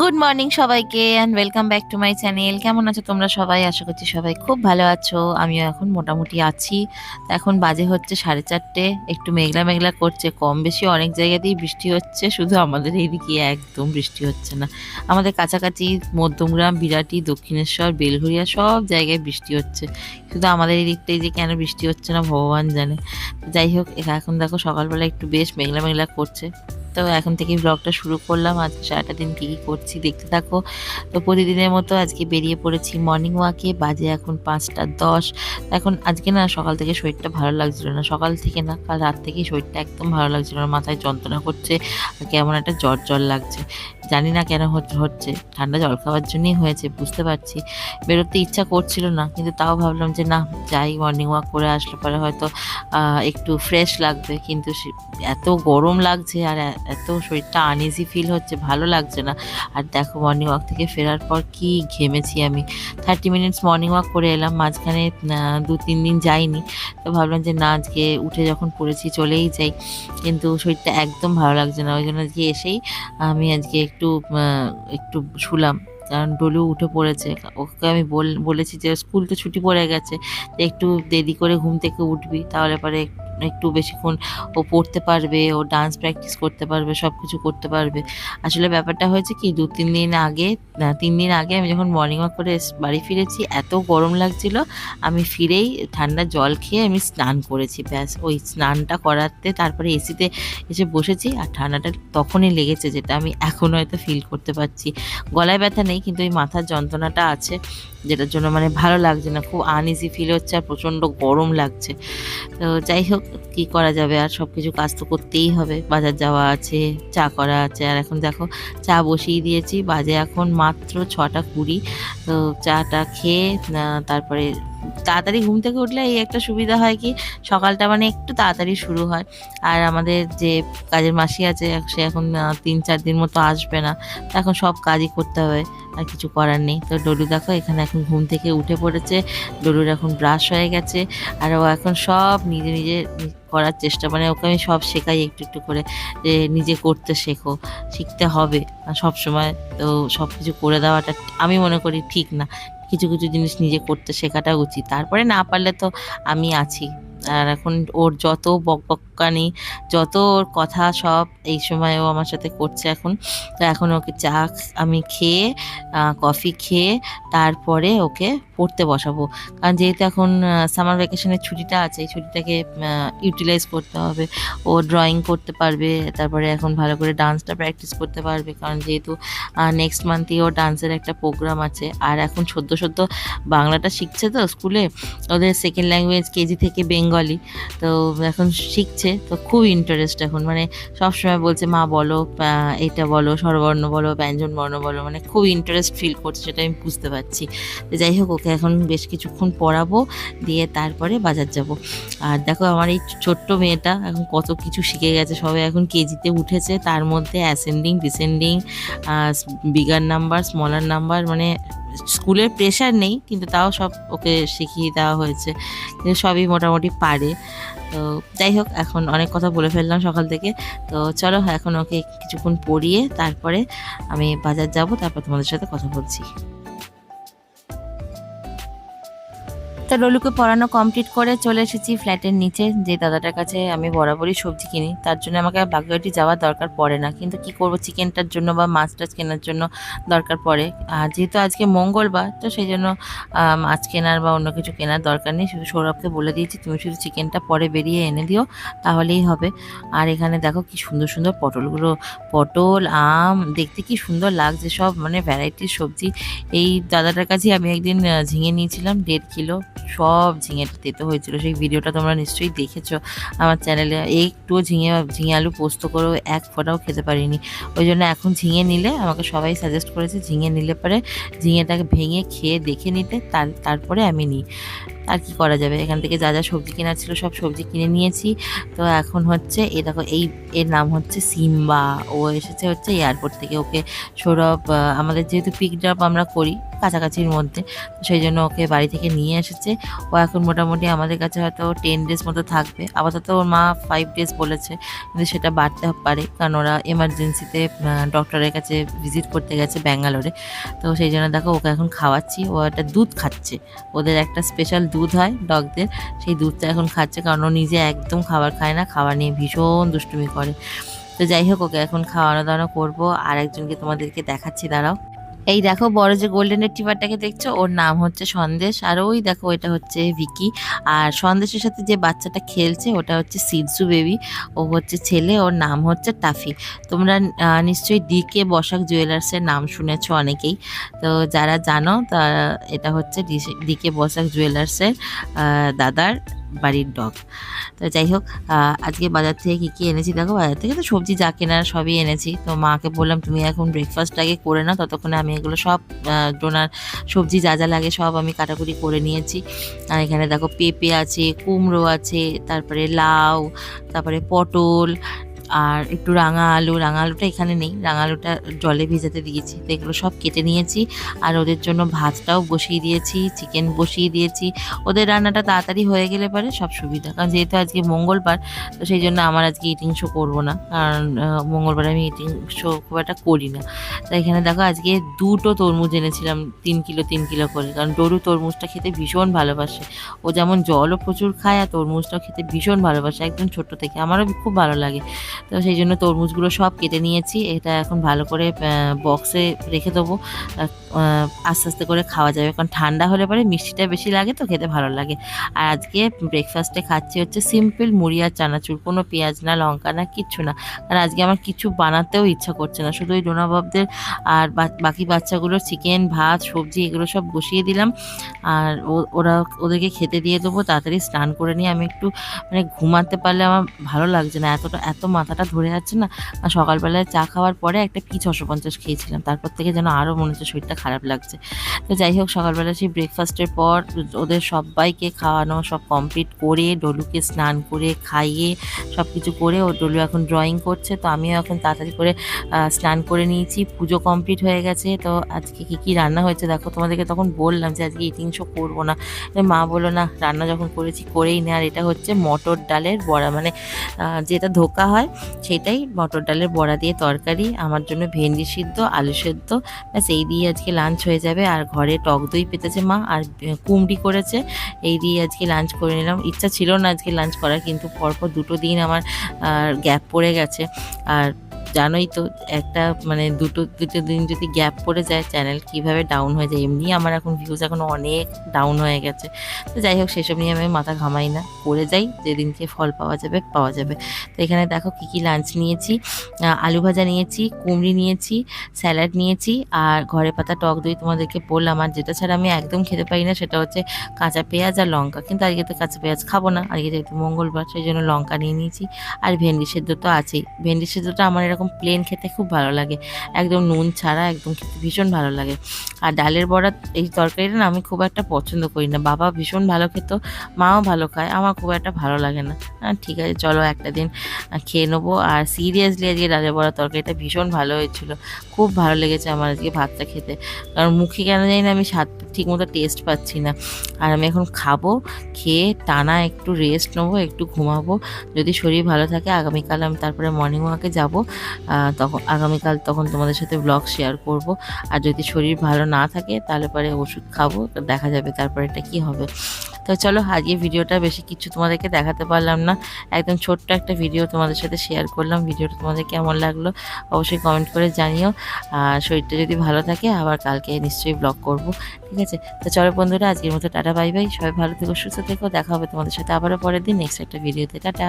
Good morning সবাইকে and welcome back to my channel কেমন আছো তোমরা সবাই? আশা করছি সবাই খুব ভালো আছো। আমিও এখন মোটামুটি আছি। এখন বাজে হচ্ছে সাড়ে চারটে। একটু মেঘলা মেঘলা করছে, কম বেশি অনেক জায়গাতেই বৃষ্টি হচ্ছে, শুধু আমাদের এইদিকে একদম বৃষ্টি হচ্ছে না। আমাদের কাছাকাছি মধ্যমগ্রাম, বিরাটি, দক্ষিণেশ্বর, বেলঘরিয়া সব জায়গায় বৃষ্টি হচ্ছে। শুধু আমাদের এই দিকটাই যে কেন বৃষ্টি হচ্ছে না, ভগবান জানে। যাই হোক এখন দেখো সকালবেলা একটু বেশ মেঘলা মেঘলা করছে। তো এখন থেকে ব্লগটা শুরু করলাম। আজ সারাটা দিন কী করছি দেখতে থাকো। তো প্রতিদিনের মতো আজকে বেরিয়ে পড়েছি মর্নিং ওয়াকে বাজে এখন পাঁচটা দশ। এখন আজকে না সকাল থেকে শরীরটা ভালো লাগছিল না। সকাল থেকে না, কাল রাত থেকে শরীরটা একদম ভালো লাগছিল না। মাথায় যন্ত্রণা করছে আর কেমন একটা জ্বর জ্বর লাগছে। জানি না কেন হচ্ছে। ঠান্ডা জল খাওয়ার জন্যই হয়েছে, বুঝতে পারছি। বেরোতে ইচ্ছা করছিল না, কিন্তু তাও ভাবলাম যে না, যাই মর্নিং ওয়াক করে আসলে পরে হয়তো একটু ফ্রেশ লাগবে। কিন্তু এত গরম লাগছে আর এত শরীরটা আনইজি ফিল হচ্ছে, ভালো লাগছে না। আর দেখো মর্নিং ওয়াক থেকে ফেরার পর কি ঘেমেছি আমি। থার্টি মিনিটস মর্নিং ওয়াক করে এলাম, মাঝখানে দু, তিন দিন যাইনি। তো ভাবলাম যে না, আজকে উঠে যখন পড়েছি চলেই যাই। কিন্তু শরীরটা একদম ভালো লাগছে না, ওই জন্য আজকে এসেই আমি আজকে একটু একটু একটু শুলাম। কারণ ডলু উঠে পড়েছে। ওকে আমি বলেছি যে, স্কুল তো ছুটি পড়ে গেছে একটু দেরি করে ঘুম থেকে উঠবি, তাহলে পরে একটু বেশিক্ষণ ও পড়তে পারবে, ও ডান্স প্র্যাকটিস করতে পারবে সব কিছু করতে পারবে। আসলে ব্যাপারটা হয়েছে কি, দু তিন দিন আগে তিন দিন আগে আমি যখন মর্নিং ওয়াক করে বাড়ি ফিরেছি, এত গরম লাগছিল, আমি ফিরেই ঠান্ডা জল খেয়ে আমি স্নান করেছি, ব্যাস। ওই স্নানটা করাতে তারপরে এসিতে এসে বসেছি, আর ঠান্ডাটা তখনই লেগেছে, যেটা আমি এখন হয়তো ফিল করতে পারছি। গলায় ব্যথা নেই, কিন্তু ওই মাথার যন্ত্রণাটা আছে। যেটার জন্য মানে ভালো লাগছে না, খুব আনইজি ফিল হচ্ছে আর প্রচণ্ড গরম লাগছে। তো যাই হোক, কী করা যাবে আর সব কিছু কাজ তো করতেই হবে। বাজার যাওয়া আছে, চা করা আছে, আর এখন দেখো চা বসিয়ে দিয়েছি। বাজে এখন মাত্র ছটা কুড়ি। তো চাটা খেয়ে তারপরে তাড়াতাড়ি ঘুম থেকে উঠলে এই একটা সুবিধা হয় কি, সকালটা মানে একটু তাড়াতাড়ি শুরু হয়। আর আমাদের যে কাজের মাসি আছে, সে এখন তিন চার দিন মতো আসবে না। এখন সব কাজই করতে হবে, আর কিছু করার নেই। তো ডলু দেখো, এখানে এখন ঘুম থেকে উঠে পড়েছে। ডলুর এখন ব্রাশ হয়ে গেছে। আর ও এখন সব নিজে নিজে করার চেষ্টা মানে ওকে আমি সব শেখাই একটু একটু করে, যে নিজে করতে শেখো, শিখতে হবে। সব সময় তো সব কিছু করে দেওয়াটা আমি মনে করি ঠিক না। কিছু কিছু জিনিস নিজে করতে শেখাটা উচিত। তারপরে না পারলে তো আমি আছি। আর এখন ওর যত বকবকানি যত ওর কথা সব এই সময় ও আমার সাথে করছে এখন, তো এখন ওকে চা আমি খেয়ে কফি খেয়ে তারপরে ওকে পড়তে বসাবো। কারণ যেহেতু এখন সামার ভ্যাকেশনের ছুটিটা আছে, এই ছুটিটাকে ইউটিলাইজ করতে হবে। ও ড্রয়িং করতে পারবে, তারপরে এখন ভালো করে ডান্সটা প্র্যাকটিস করতে পারবে। কারণ যেহেতু নেক্সট মান্থে ও ডান্সের একটা প্রোগ্রাম আছে। আর এখন সদ্য সদ্য বাংলাটা শিখছে তো স্কুলে, ওদের সেকেন্ড ল্যাঙ্গুয়েজ কেজি থেকে বেঙ্গলি তো এখন শিখছে তো খুব ইন্টারেস্ট এখন। মানে সবসময় বলছে, মা বলো এটা বলো, স্বরবর্ণ বলো ব্যঞ্জন বর্ণ বলো। মানে খুব ইন্টারেস্ট ফিল করছে, সেটা আমি বুঝতে পারছি। তো যাই হোক, ওকে এখন বেশ কিছুক্ষণ পড়াবো, দিয়ে তারপরে বাজার যাব। আর দেখো, আমার এই ছোট্ট মেয়েটা এখন কত কিছু শিখে গেছে। সবাই এখন কেজিতে উঠেছে, তার মধ্যে ascending descending bigger number smaller number মানে স্কুলের প্রেশার নেই, কিন্তু তাও সব ওকে শিখিয়ে দেওয়া হয়েছে। কিন্তু সবই মোটামুটি পারে। তো যাই হোক, এখন অনেক কথা বলে ফেললাম সকাল থেকে। তো চলো, এখন ওকে কিছুক্ষণ পড়িয়ে তারপরে আমি বাজার যাব, তারপর তোমাদের সাথে কথা বলছি। তো ললুকে পড়ানো কমপ্লিট করে চলে এসেছি ফ্ল্যাটের নিচে। যে দাদাটার কাছে আমি বরাবরই সবজি কিনি, তার জন্য আমাকে বাগুয়াটি যাওয়ার দরকার পড়ে না। কিন্তু কি করব চিকেনটার জন্য বা মাছ টাছ কেনার জন্য দরকার পড়ে। আর যেহেতু আজকে মঙ্গলবার, তো সেই জন্য মাছ কেনার বা অন্য কিছু কেনার দরকার নেই। শুধু সৌরভকে বলে দিয়েছি, তুমি শুধু চিকেনটা পরে বেরিয়ে এনে দিও, তাহলেই হবে। আর এখানে দেখো কি সুন্দর সুন্দর পটলগুলো, পটল, আম, দেখতে কি সুন্দর লাগছে সব। মানে ভ্যারাইটির সবজি। এই দাদাটার কাছে আমি একদিন ঝিঙে নিয়েছিলাম, দেড় কিলো। সব ঝিঙে তেতো হয়েছিল। সেই ভিডিওটা তোমরা নিশ্চয়ই দেখেছ। আমার চ্যানেলে একটুও ঝিঙে ঝিঙে আলু পোস্ত করেও এক ফোটাও খেতে পারিনি। ওই জন্য এখন ঝিঙে নিলে আমাকে সবাই সাজেস্ট করেছে ঝিঙে নিলে পরে ঝিঙেটাকে ভেঙে খেয়ে দেখে নিতে, তার, তারপরে আমি নিই। আর কি করা যাবে? এখান থেকে যা যা সবজি কেনার ছিল সব সবজি কিনে নিয়েছি। তো এখন হচ্ছে, এ দেখো, এই, এর নাম হচ্ছে সিম্বা। ও এসেছে হচ্ছে এয়ারপোর্ট থেকে। ওকে সৌরভ আমাদের যেহেতু পিক ড্রপ আমরা করি কাছাকাছির মধ্যে। সেই জন্য ওকে বাড়ি থেকে নিয়ে এসেছে। ও এখন মোটামুটি আমাদের কাছে হয়তো টেন ডেজ মতো থাকবে। আপাতত ওর মা ফাইভ ডেজ বলেছে কিন্তু সেটা বাড়তে পারে। কারণ ওরা এমার্জেন্সিতে ডক্টরের কাছে ভিজিট করতে গেছে ব্যাঙ্গালোরে। তো সেই জন্য দেখো ওকে এখন খাওয়াচ্ছি। ও একটা দুধ খাচ্ছে। ওদের একটা স্পেশাল দুধ হয় ডগদের। সেই দুধটা এখন খাচ্ছে কারণ ও নিজে একদম খাবার খায় না। খাবার নিয়ে ভীষণ দুষ্টুমি করে। তো যাই হোক, ওকে এখন খাওয়ানো দাওয়ানো করব। আর একজনকে তোমাদেরকে দেখাচ্ছি, দাঁড়াও। এই দেখো বড় যে গোল্ডেন রিট্রিভারটাকে দেখছ, ওর নাম হচ্ছে সন্দেশ। আর ওই দেখো, এটা হচ্ছে ভিকি। আর সন্দেশের সাথে যে বাচ্চাটা খেলছে, ওটা হচ্ছে সিডসু বেবি। ও হচ্ছে ছেলে, ওর নাম হচ্ছে টাফি। তোমরা নিশ্চয়ই ডিকে বসাক জুয়েলার্সের নাম শুনেছো অনেকেই। তো যারা জানো তা এটা হচ্ছে ডিকে বসাক জুয়েলার্সের দাদার। বাড়ির ডগ। তো যাই হোক আজকে বাজার থেকে কী কী এনেছি? দেখো, বাজার থেকে তো সবজি যা কেনার সবই এনেছি। তো মাকে বললাম, তুমি এখন ব্রেকফাস্ট আগে করে নাও, ততক্ষণে আমি এগুলো সব ডোনার সবজি যা যা লাগে সব আমি কাটাকুটি করে নিয়েছি। আর এখানে দেখো পেঁপে আছে, কুমড়ো আছে, তারপরে লাউ, তারপরে পটল আর একটু রাঙা আলু, রাঙা আলুটা এখানে নেই। রাঙা আলুটা জলে ভিজাতে দিয়েছি। তো এগুলো সব কেটে নিয়েছি। আর ওদের জন্য ভাতটাও বসিয়ে দিয়েছি চিকেন বসিয়ে দিয়েছি। ওদের রান্নাটা তাড়াতাড়ি হয়ে গেলে পারে সব সুবিধা। কারণ যেহেতু আজকে মঙ্গলবার, তো সেই জন্য আমার আজকে ইটিং শো করব না। কারণ মঙ্গলবার আমি ইটিং শো খুব একটা করি না। তো এখানে দেখো আজকে দুটো তরমুজ এনেছিলাম, তিন কিলো তিন কিলো করে। কারণ ডরু তরমুজটা খেতে ভীষণ ভালোবাসে। ও যেমন জলও প্রচুর খায় আর তরমুজটাও খেতে ভীষণ ভালোবাসে, একদম ছোট থেকে। আমারও খুব ভালো লাগে। তো সেই জন্য তরমুজগুলো সব কেটে নিয়েছি। এটা এখন ভালো করে বক্সে রেখে দেবো। আস্তে আস্তে করে খাওয়া যাবে। কারণ ঠান্ডা হলে পরে মিষ্টিটা বেশি লাগে তো, খেতে ভালো লাগে। আর আজকে ব্রেকফাস্টে খাচ্ছি হচ্ছে সিম্পল মুড়ি আর চানাচুর। কোনো পেঁয়াজ না, লঙ্কা না, কিচ্ছু না। আর আজকে আমার কিছু বানাতেও ইচ্ছা করছে না। শুধু ওই ডোনাবাবদের আর বাকি বাচ্চাগুলোর চিকেন ভাত, সবজি এগুলো সব বসিয়ে দিলাম। আর ওরা ওদেরকে খেতে দিয়ে দেবো। তাড়াতাড়ি স্নান করে নিয়ে আমি একটু মানে ঘুমাতে পারলে আমার ভালো লাগছে না। এতটা, এত মাথাটা ধরে যাচ্ছে না। আর সকালবেলায় চা খাওয়ার পরে একটা পি ছশো পঞ্চাশ খেয়েছিলাম। তারপর থেকে যেন আরও মনে হচ্ছে শরীরটা খারাপ লাগছে। তো যাই হোক, সকালবেলা সেই ব্রেকফাস্টের পর ওদের সবাইকে খাওয়ানো, সব কমপ্লিট করে ডলুকে স্নান করে খাইয়ে সব কিছু করে ও ডলু এখন ড্রয়িং করছে। তো আমিও এখন তাড়াতাড়ি করে স্নান করে নিয়েছি। পুজো কমপ্লিট হয়ে গেছে। তো আজকে কী কী রান্না হয়েছে দেখো? তোমাদেরকে তখন বললাম যে আজকে ইটিং শো করব না। মা বলো না, রান্না যখন করেছি করেই নে। আর এটা হচ্ছে মটর ডালের বড়া। মানে যেটা ধোকা হয় সেটাই মটর ডালের বড়া দিয়ে তরকারি, আমার জন্য ভেন্ডি সিদ্ধ, আলু সেদ্ধ। ব্যাস, এই দিয়ে আজকে লাঞ্চ হয়ে যাবে। আর ঘরে টক দই পেতেছে মা, আর কুমড়ি করেছে। এই দিয়ে আজকে লাঞ্চ করে নিলাম। ইচ্ছা ছিল না আজকে লাঞ্চ করার, কিন্তু পরপর দুটো দিন আমার গ্যাপ পড়ে গেছে। আর জানোই তো, একটা মানে দুটো দুটো দিন যদি গ্যাপ পড়ে যায় চ্যানেল কীভাবে ডাউন হয়ে যায়, এমনি আমার এখন ভিউজ এখন অনেক ডাউন হয়ে গেছে। তো যাই হোক, সেসব নিয়ে আমি মাথা ঘামাই না। করে যাই, যেদিনকে ফল পাওয়া যাবে পাওয়া যাবে। তো এখানে দেখো কী কী লাঞ্চ নিয়েছি। আলু ভাজা নিয়েছি, কুমড়ি নিয়েছি স্যালাড নিয়েছি, আর ঘরে পাতা টক দই তোমাদেরকে বললাম। আর যেটা ছাড়া আমি একদম খেতে পারি না, সেটা হচ্ছে কাঁচা পেঁয়াজ আর লঙ্কা। কিন্তু আজকে তো কাঁচা পেঁয়াজ খাব না, আজকে যেহেতু মঙ্গলবার, সেই জন্য লঙ্কা নিয়ে নিয়েছি। আর ভেন্ডি সেদ্ধ তো আছেই। ভেন্ডি সেদ্ধটা আমার এরকম প্লেন খেতে খুব ভালো লাগে। একদম নুন ছাড়া একদম খেতে ভীষণ ভালো লাগে। আর ডালের বড়া এই তরকারিটা না আমি খুব একটা পছন্দ করি না। বাবা ভীষণ ভালো খেত, মাও ভালো খায়, আমার খুব একটা ভালো লাগে না। হ্যাঁ ঠিক আছে, চলো একটা দিন খেয়ে নেব। আর সিরিয়াসলি আজকে ডালের বড়া তরকারিটা ভীষণ ভালো হয়েছিল। খুব ভালো লেগেছে আমার আজকে ভাতটা খেতে। কারণ মুখে কেন জানি না আমি স্বাদ ঠিকমতো টেস্ট পাচ্ছি না। আর আমি এখন খাব, খেয়ে টানা একটু রেস্ট নেব, একটু ঘুমাবো। যদি শরীর ভালো থাকে, আগামীকাল আমি তারপরে মর্নিং ওয়াকে যাব। তখন আগামীকাল তখন তোমাদের সাথে ব্লগ শেয়ার করব। আর যদি শরীর ভালো না থাকে, তাহলে পরে ওষুধ খাব দেখা যাবে তারপরে এটা কি হবে। তো চলো, আজকে ভিডিওটা বেশি কিছু তোমাদেরকে দেখাতে পারলাম না। একদম ছোট্ট একটা ভিডিও তোমাদের সাথে শেয়ার করলাম। ভিডিওটা তোমাদের কেমন লাগল অবশ্যই কমেন্ট করে জানিও। আর শরীরটা যদি ভালো থাকে, আবার কালকে নিশ্চয়ই ব্লগ করব, ঠিক আছে? তো চলো বন্ধুরা, আজকের মতো টাটা বাই বাই সবাই ভালো থেকো, সুস্থ থেকো। দেখা হবে তোমাদের সাথে আবারও পরের দিন নেক্সট একটা ভিডিওতে টাটা।